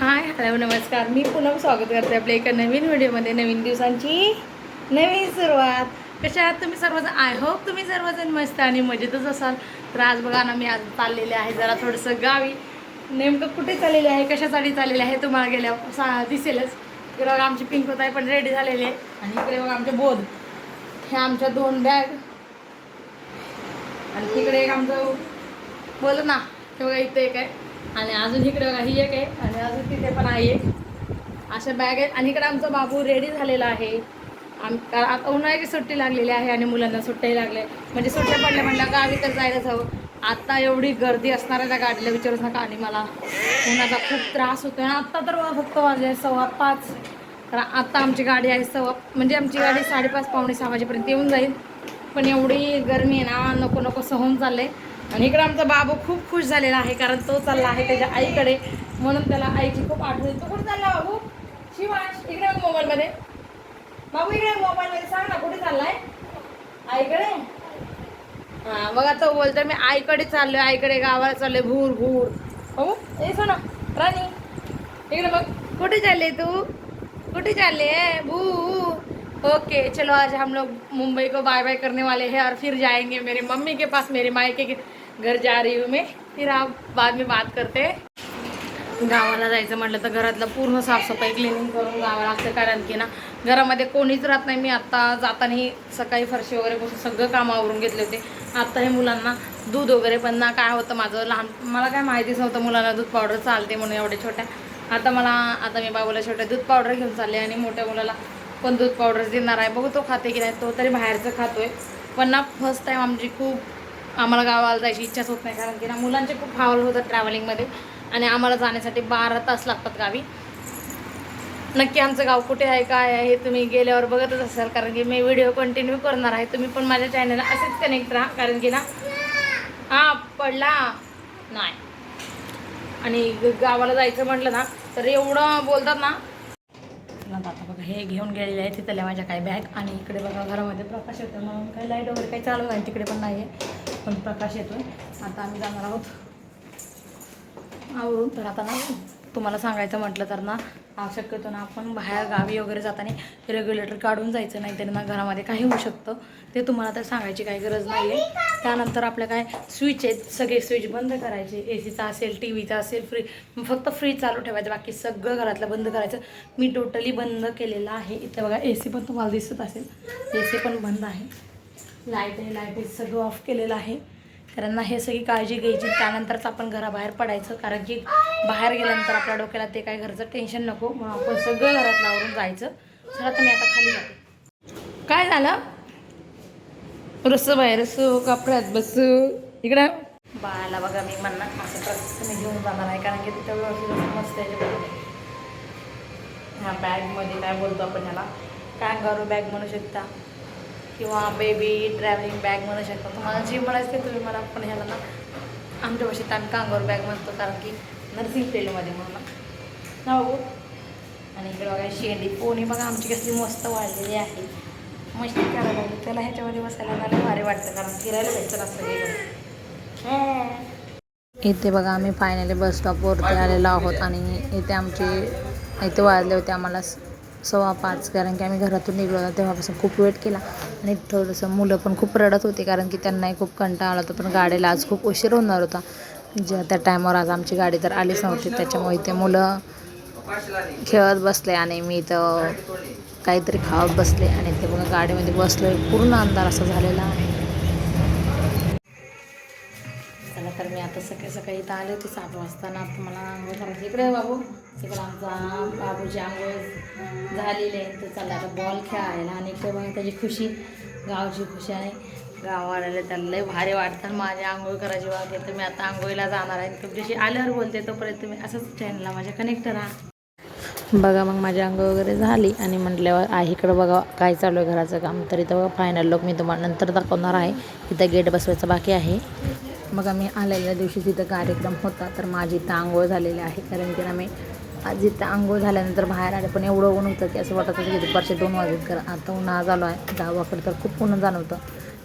Hi hello नमस्कार. मी पुनम स्वागत करते आपल्या एका नवीन व्हिडिओमध्ये नवीन दिवसांची नवीन सुरुवात. कशा आहात तुम्ही सर्वजण? आय होप तुम्ही सर्वजण मस्त आणि मजेतच असाल. तर आज बघा ना मी आज चाललेले आहे जरा थोडंसं गावी. नेमकं कुठे चाललेले आहे? कशासाठी चाललेले आहे? तुम्हाला गेल्या सा दिसेलच. इकडे बघा आमची पिंक होत आहे पण रेडी झालेली आहे. आणि इकडे बघा आमचे बोध. हे आमच्या दोन बॅग आणि तिकडे एक आमचं बोल ना. हे बघा इथं एक आहे. आणि अजून इकडे बघा ही एक आहे आणि अजून तिथे पण आहे. अशा बॅग आहेत. आणि इकडे आमचा बाबू रेडी झालेला आहे. आम आता उन्हाळ्याची सुट्टी लागलेली आहे आणि मुलांना सुट्ट्याही लागल्या म्हणजे सुट्ट्या पडल्या म्हणलं गावी तर जायलाच हवं आत्ता एवढी गर्दी असणार आहे त्या गाडीला विचारूच नका आणि मला. उन्हाचा खूप त्रास होतो आणि आत्ता तर बघा फक्त वाजले सव्वा पाच. तर आत्ता आमची गाडी आहे सव्वा म्हणजे आमची गाडी साडेपाच पावणे सहा वाजेपर्यंत येऊन जाईल. पण एवढी गरमी आहे ना नको नको सहून आहे आणि इकडं आमचा बाबू खूप खुश झालेला आहे कारण तो चालला आहे त्याच्या आईकडे. म्हणून त्याला आईची खूप आठवण तू कुठे चालला बाबू? शिवांश इकडे मोबाईलमध्ये. बाबू इकडे मोबाईलमध्ये. सांग ना कुठे चाललाय? आईकडे? हा बघा तो बोलतोय मी आईकडे चाललोय आईकडे गावाला चाललोय. भूर भूर. हो ए सोना राणी. इकडे बघ कुठे चालले तू? कुठे चालले भू ओके चलो आज हम लोग मुंबई को बाय बाय करने वाले हैं और फिर जाएंगे मेरे मम्मी के पास मेरे मायके के घर जा रही हूँ मैं। फिर आप बाद में बात करते गावाला जायचं म्हटलं तर घरातलं पूर्ण साफसफाई क्लिनिंग करून गावाला लागतं कारण की ना घरामध्ये कोणीच राहत नाही. मी आत्ता जाताना सकाळी फरशी वगैरे बसून सगळं कामावरून घेतले होते. आत्ता हे मुलांना दूध वगैरे पण ना काय होतं माझं लहान मला काय माहितीच नव्हतं मुलांना दूध पावडर चालते म्हणून एवढ्या छोट्या. आता मला आता मी बाबूला छोट्या दूध पावडर घेऊन चालले आणि मोठ्या मुलाला पण दूध पावडर देणार आहे. बघू तो खाते की नाही तो तरी बाहेरचं खातोय. पण ना फर्स्ट टाईम आमची खूप आम्हाला गावाला जायची इच्छाच होत नाही कारण की ना मुलांचे खूप हावल होतात ट्रॅव्हलिंगमध्ये आणि आम्हाला जाण्यासाठी बारा तास लागतात गावी. नक्की आमचं गाव कुठे आहे काय आहे हे तुम्ही गेल्यावर बघतच असाल कारण की मी व्हिडिओ कंटिन्यू करणार आहे. तुम्ही पण माझ्या चॅनलला असेच कनेक्ट राहा कारण की ना हा पडला. नाही. आणि गावाला जायचं म्हटलं ना तर एवढं बोलतात ना हे घेऊन गेलेले आहे तिथल्या माझ्या काही बॅग आणि इकडे बघा घरामध्ये प्रकाश येतो म्हणून काही लाइट वगैरे काही चालू नाही तिकडे पण नाही आहे पण प्रकाश येतो आता आम्ही जाणार आहोत आवरून. तर आता ना तुम्हाला सांगायचं म्हटलं तर ना शक्यतो ना आपण बाहेर गावी वगैरे जाताना रेग्युलेटर काढून जायचं नाही तरी ना घरामध्ये काही होऊ शकतं. ते तुम्हाला तर सांगायची काही गरज नाही आहे त्यानंतर आपल्या काय स्विच आहेत सगळे स्विच बंद करायचे. ए सीचा असेल टी व्हीचा असेल फ्री फक्त फ्रीज चालू ठेवायचं बाकी सगळं घरातलं बंद करायचं. मी टोटली बंद केलेलं आहे. इथं बघा ए सी पण तुम्हाला दिसत असेल. ए सी पण बंद आहे. लाइट आहे लाइट सगळं ऑफ केलेलं आहे. कारण हे सगळी काळजी घ्यायची त्यानंतरच आपण घराबाहेर पडायचं. कारण की बाहेर गेल्यानंतर आपल्या डोक्याला ते काय घरचं टेन्शन नको. म्हणून आपण सगळं घरात लावून जायचं. चला तर मी आता खाली जाते काय झालं? रसू बाहेर रसू कपड्यात बसू. इकडं. बाळाला बघा मी म्हणणार असं प्रत्यक्ष मी घेऊन जाणार आहे. कारण की तिथं व्यवस्थित मस्त आहे. ह्या बॅगमध्ये काय बोलतो आपण ह्याला कॅंगारू बॅग म्हणू शकता. किंवा बेबी ट्रॅव्हलिंग बॅग म्हणू शकता. तुम्हाला जे म्हणायचं ते तुम्ही मला पण ह्याला ना आमच्या भाषेत आम्ही कांगोर बॅग म्हणतो कारण की नर्सिंग फील्डमध्ये म्हणून. ना बाबू? आणि इकडे बघा शेंडी पोणी बघा आमची कसली मस्त वाढलेली आहे. मस्ती करायला लागली. त्याला ह्याच्यामध्ये बसायला मला भारी वाटतं कारण फिरायला भेटतं असं गेलं इथे बघा आम्ही फायनली बस स्टॉपवरती आलेलो आहोत आणि इथे आमचे इथे वाजले होते आम्हाला सव्वा पाच कारण की आम्ही घरातून निघलो होतो तेव्हापासून खूप वेट केला. आणि थोडंसं मुलं पण खूप रडत होती कारण की त्यांनाही खूप कंटाळा आला होता. पण गाडीला आज खूप उशीर होणार होता. ज्या त्या टायमावर आज आमची गाडी तर आलीच नव्हती त्याच्यामुळे ते मुलं खेळत बसले आणि मी तर काहीतरी खावत बसले. आणि ते बघा गाडीमध्ये बसले पूर्ण अंधार असा झालेला आहे. आता सकाळी सकाळी इथं आले होते सात वाजता ना आता मला आंघोळ करायची इकडे बाबू. तिकडे आमचा बाबूची आंघोळ झालेली आहे. तर चला आता बॉल खेळायला. आणि इकडे बघा त्याची खुशी. गावची खुशी आहे. गावाला त्याला लय भारी वाटतं. माझी आंघोळ करायची वाग आहे. तर मी आता आंघोळीला जाणार आहे. तुमच्याशी आल्यावर बोलते तोपर्यंत तुम्ही असंच चॅनलला माझ्या कनेक्ट राहा. बघा मग माझी अंग वगैरे झाली. आणि म्हटल्यावर आईकडं बघा काय चालू आहे घराचं काम. तरी तर बघा फायनल लोक मी तुम्हाला नंतर दाखवणार आहे. इथं गेट बसवायचं बाकी आहे. मग आम्ही आलेल्या दिवशी तिथं कार्यक्रम होता तर माझी इथं आंघोळ झालेली आहे. कारण की आम्ही आज इथं आंघोळ झाल्यानंतर बाहेर आले पण एवढं ऊन होतं की असं वाटत होतं की दुपारचे दोन वाजत कर आता उन्हाळा झालो आहे गावाकडे तर खूप ऊन जाणवतं.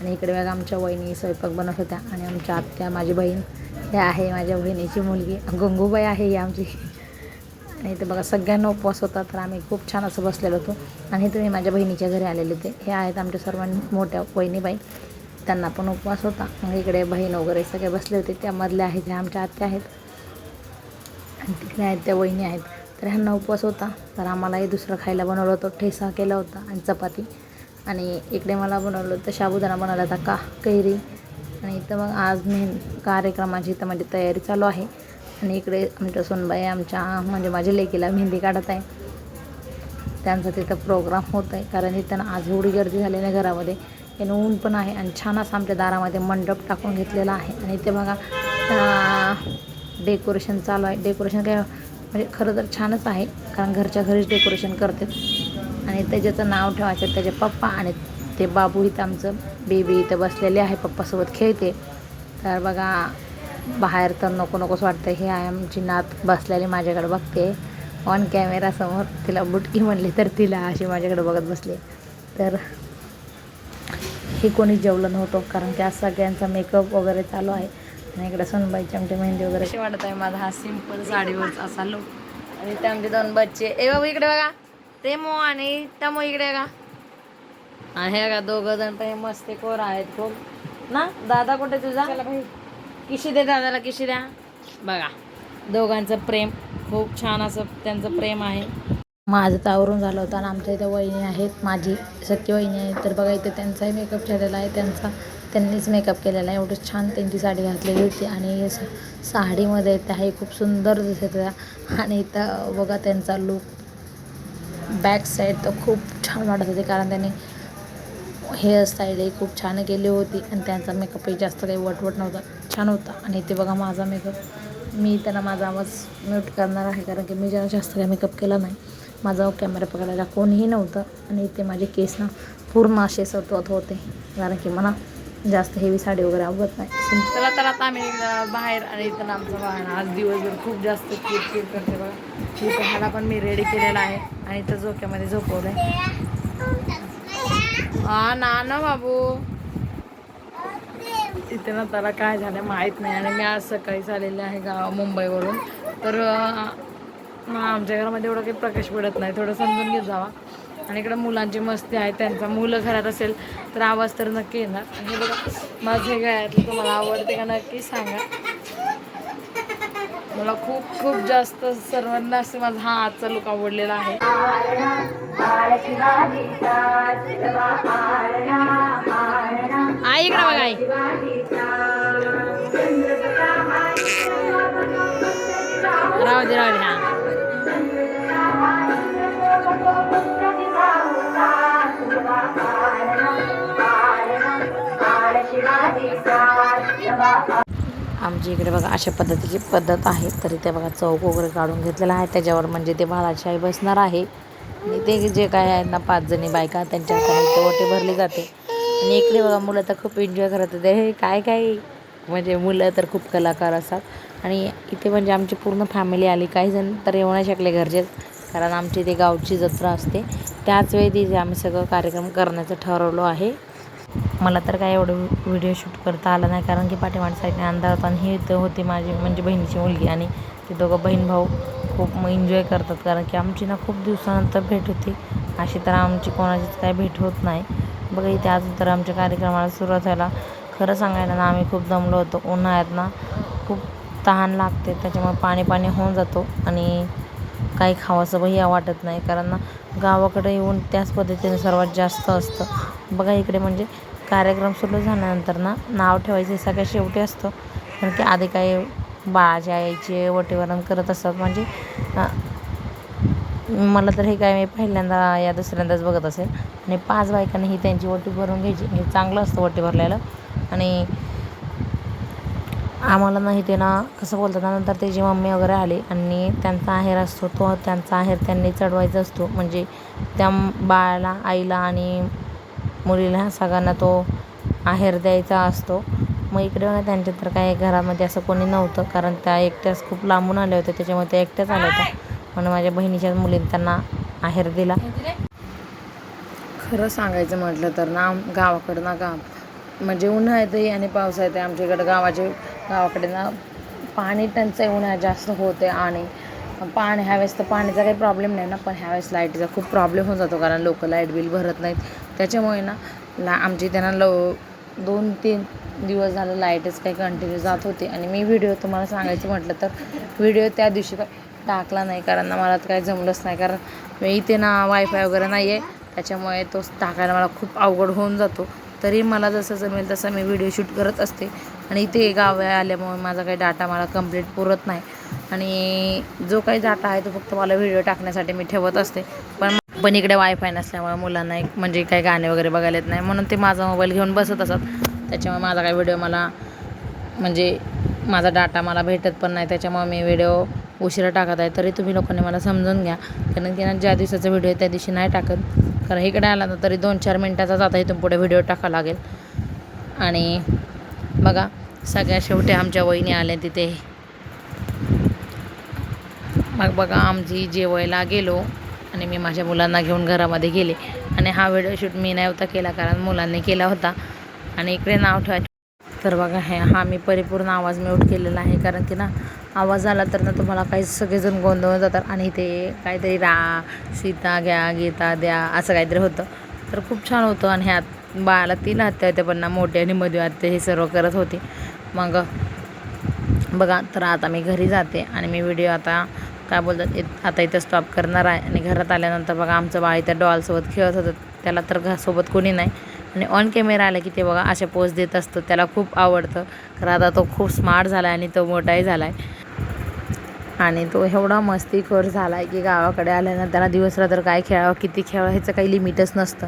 आणि इकडे वेग आमच्या वहिनी स्वयंपाक बनवत होत्या आणि आमच्या आत्या माझी बहीण ह्या आहे माझ्या बहिणीची मुलगी. गंगूबाई आहे ही आमची. आणि इथे बघा सगळ्यांना उपवास होता तर आम्ही खूप छान असं बसलेलो होतो. आणि तुम्ही माझ्या बहिणीच्या घरी आलेले होते. हे आहेत आमच्या सर्वांनी मोठ्या वहिनीबाई. त्यांना पण उपवास होता. मग इकडे बहीण वगैरे सगळे बसले होते. त्यामधले आहेत ह्या आमच्या आत्या आहेत. आणि तिकडे आहेत त्या वहिनी आहेत. तर ह्यांना उपवास होता. तर आम्हालाही दुसरं खायला बनवलं होतं. ठेसा केला होता आणि चपाती. आणि इकडे मला बनवलं होतं साबुदाणा बनवला होता का कैरी. आणि इथं मग आज मी कार्यक्रमाची इथं माझी तयारी चालू आहे. आणि इकडे आमच्या सोनबाई आमच्या म्हणजे माझ्या लेकीला मेहंदी काढत आहे. त्यांचा तिथं प्रोग्राम होत आहे कारण इथं आज एवढी गर्दी झाली ना घरामध्ये. आणि ऊन पण आहे आणि छान असं आमच्या दारामध्ये मंडप टाकून घेतलेला आहे. आणि इथे बघा डेकोरेशन चालू आहे. डेकोरेशन काय म्हणजे खरं तर छानच आहे कारण घरच्या घरीच डेकोरेशन करते. आणि त्याच्याचं नाव ठेवायचं त्याचे पप्पा आणि ते बाबू इथं आमचं बेबी इथं बसलेले आहे पप्पासोबत खेळते. तर बघा बाहेर तर नको नकोच वाटतं हे आहे आमची नात बसलेली माझ्याकडे बघते. ऑन कॅमेरासमोर तिला बुटकी म्हणली तर तिला अशी माझ्याकडे बघत बसले. तर हे कोणी जेवलं नव्हतं कारण की आज सगळ्यांचा मेकअप वगैरे चालू आहे. आणि इकडे सोनबाईची आमची मेहंदी वगैरे. अशी वाटत आहे माझा हा सिंपल साडीवरचा असा लुक आणि ते आमचे दोन बच्चे. ए बाबू इकडे बघा. रेमो आणि तमो इकडे बघा. हा हे बघा दोघं जण पण हे मस्ती कोर आहेत खूप. ना दादा कुठे तुझा? किशी दे दादाला किशी द्या. बघा दोघांचं प्रेम खूप छान असं त्यांचं प्रेम आहे. माझं तर आवरून झालं होतं आणि आमच्या इथं वहिनी आहेत माझी सख्खी वहिनी आहे. तर बघा इथं त्यांचाही मेकअप झालेला आहे. त्यांचा त्यांनीच मेकअप केलेला आहे. एवढं छान त्यांची साडी घातलेली होती आणि साडीमध्ये त्याही खूप सुंदर दिसत होत्या आणि इथं बघा त्यांचा लूक बॅक साईड तर खूप छान वाटत होते कारण त्यांनी हेअरस्टाईलही खूप छान केली होती आणि त्यांचा मेकअपही जास्त काही वटवट नव्हता. छान होता. आणि इथे बघा माझा मेकअप मी त्यांना माझा आवाज म्यूट करणार आहे कारण की मी जरा जास्त काही मेकअप केला नाही. माझा कॅमेरा पकडायला कोणीही नव्हतं. आणि इथे माझे केस ना पूर्ण असे सतवत होते. कारण की मला जास्त हेवी साडी वगैरे आवडत नाही. चला तर आता आम्ही बाहेर आणि इथं आमचं वाहन आज दिवसभर खूप जास्त चिडचिड करते बघा. इथं ह्याला पण मी रेडी केलेला आहे. आणि इथं झोक्यामध्ये झोपवलं आहे हा ना ना बाबू. इथे ना त्याला काय झालं माहीत नाही. आणि मी आज सकाळीच आलेले आहे गाव मुंबईवरून. तर मग आमच्या घरामध्ये एवढं काही प्रकाश पडत नाही. थोडं समजून घेत जावा. आणि इकडं मुलांची मस्ती आहे त्यांचा मुलं घरात असेल तर आवाज तर नक्की येणार. आणि बघा माझे गायातलं तुम्हाला आवडते का नक्की सांगा. मला खूप खूप जास्त सर्वांना असं माझा हा आजचा लुक आवडलेला आहे. आई इकडं बघा आई. राहू दे राहू दे हा. आमच्या इकडे बघा अशा पद्धतीची पद्धत आहे. तरी ते बघा चौक वगैरे काढून घेतलेला आहे. त्याच्यावर म्हणजे ते बाळाची आई बसणार आहे. आणि ते जे काय आहेत ना पाच जणी बायका त्यांच्या हाताने भरली जाते. आणि इकडे बघा मुलं तर खूप एन्जॉय करत होते. हे काय काय? म्हणजे मुलं तर खूप कलाकार असतात. आणि इथे म्हणजे आमची पूर्ण फॅमिली आली. काही जण तर येऊ नाही शकले घरचे. कारण आमची इथे गावची जत्रा असते. त्याच वेळी तिथे आम्ही सगळं कार्यक्रम करण्याचं ठरवलो आहे. मला तर काय एवढं व्हिडिओ शूट करता आला नाही कारण की पाठीमाठ साईडने अंधार होता आणि ही इथं होती माझी म्हणजे बहिणीची मुलगी आणि ते दोघं बहीण भाऊ खूप एन्जॉय करतात कारण की आमची ना खूप दिवसानंतर भेट होती. अशी तर आमची कोणाचीच काय भेट होत नाही. बघा इथे अजून तर आमच्या कार्यक्रमाला सुरुवात व्हायला खरं सांगायला ना आम्ही खूप दमलो होतो. उन्हाळ्यात ना खूप तहान लागते त्याच्यामुळे पाणी पाणी होऊन जातो आणि काही खावासं भैया वाटत नाही. कारण गावाकडे येऊन त्याच पद्धतीने सर्वात जास्त असतं. बघा इकडे म्हणजे कार्यक्रम सुरू झाल्यानंतर ना नाव ठेवायचं सगळ्या शेवटी असतं. कारण की आधी काही बाळाच्या आईचे वटेवरण करत असतात म्हणजे मला तर हे काय मी पहिल्यांदा या दुसऱ्यांदाच बघत असेल. आणि पाच बायकांनी ही त्यांची वटी भरून घ्यायची. हे चांगलं असतं वटी भरलेलं. आणि आम्हाला नाही ते ना कसं बोलतात ना नंतर त्याची मम्मी वगैरे आली आणि त्यांचा आहेर असतो तो त्यांचा आहेर त्यांनी चढवायचा असतो. म्हणजे त्या बाळाला आईला आणि मुलीला सगळ्यांना तो आहेर द्यायचा असतो. मग इकडे बघा त्यांच्या तर काही घरामध्ये असं कोणी नव्हतं. कारण त्या एकट्याच खूप लांबून आल्या होत्या. त्याच्यामुळे त्या एकट्याच आल्या होत्या. म्हणून माझ्या बहिणीच्या मुलीने त्यांना आहेर दिला. खरं सांगायचं म्हटलं तर ना गावाकडं ना गाव. म्हणजे उन्हाळ्यातही आणि पावसाळ्यातही आमच्या इकडं गावाचे गावाकडे ना पाणी टंचाई उन्हाळ्यात जास्त होते आणि पाणी ह्यावेळेस तर पाण्याचा काही प्रॉब्लेम नाही ना पण ह्यावेळेस लाईटीचा खूप प्रॉब्लेम होऊन जातो कारण लोक लाइट बिल भरत नाहीत. त्याच्यामुळे ना ला आमची त्यांना लव दोन तीन दिवस झालं लाईटच काही कंटिन्यू जात होती. आणि मी व्हिडिओ तुम्हाला सांगायचं म्हटलं तर व्हिडिओ त्या दिवशी काय टाकला नाही कारण ना मला तर काही जमलंच नाही. कारण मी इथे ना वायफाय वगैरे नाही आहे त्याच्यामुळे तो टाकायला मला खूप अवघड होऊन जातो. तरी मला जसं जमेल तसं मी व्हिडिओ शूट करत असते. आणि इथे गाव आल्यामुळे माझा काही डाटा मला कंप्लीट पुरत नाही. आणि जो काही डाटा आहे तो फक्त मला व्हिडिओ टाकण्यासाठी मी ठेवत असते. पण पण इकडे वायफाय नसल्यामुळे मुलांना एक म्हणजे काही गाणे वगैरे बघायला येत नाही. म्हणून ते माझा मोबाईल घेऊन बसत असत. त्याच्यामुळे माझा काही व्हिडिओ मला म्हणजे माझा डाटा मला भेटत पण नाही. त्याच्यामुळे मी व्हिडिओ उशिरा टाकत आहे. तरी तुम्ही लोकांनी मला समजून घ्या. कारण की ना ज्या दिवसाचा व्हिडिओ आहे त्या दिवशी नाही टाकत. कारण इकडे आला ना तरी दोन चार मिनटाचाच आता इथून पुढे व्हिडिओ टाकावा लागेल. आणि बघा सगळ्या शेवटी आमच्या वहिनी आल्या तिथे. मग बघा आमची जेवायला गेलो आणि मी माझ्या मुलांना घेऊन घरामध्ये गेले. आणि हा व्हिडिओ शूट मी नाही होता केला कारण मुलांनी केला होता. आणि इकडे नाव ठेवायचं तर बघा हे हा मी परिपूर्ण आवाज म्यूट केलेला आहे कारण की ना आवाज आला तर ना तुम्हाला काही सगळेजण गोंधळून जातात. आणि ते काहीतरी रा सीता घ्या गीता द्या असं काहीतरी होतं. तर खूप छान होतं. आणि ह्यात बाळाला तीन हत्या होत्या पण ना मोठे आणि मधू हत्या हे सर्व करत होते. मग बघा तर आता मी घरी जाते आणि मी व्हिडिओ आता काय बोलतात आता इथं स्टॉप करणार आहे. आणि घरात आल्यानंतर बघा आमचं बाळ इथं डॉलसोबत खेळत होतं. त्याला तर घरासोबत कोणी नाही. आणि ऑन कॅमेरा आला की ते बघा असे पोज देत असतो. त्याला खूप आवडतं. कारण आता तो खूप स्मार्ट झाला आहे आणि तो मोठाही झाला आहे आणि तो एवढा मस्तीखोर झाला आहे की गावाकडे आल्यानं त्याला दिवस रात्र काय खेळावं किती खेळावं ह्याचं काही लिमिटच नसतं.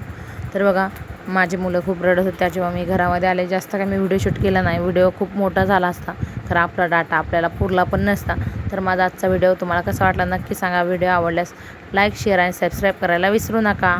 तर बघा माझे मुलं खूप रडत होते त्याच्यामुळे मी घरामध्ये आले. जास्त काय मी व्हिडिओ शूट केला नाही. व्हिडिओ खूप मोठा झाला असता. तर आपला डाटा आपल्याला पुरला पण नसता. तर माझा आजचा व्हिडिओ तुम्हाला कसा वाटला नक्की सांगा. व्हिडिओ आवडल्यास लाईक शेअर आणि सबस्क्राईब करायला विसरू नका.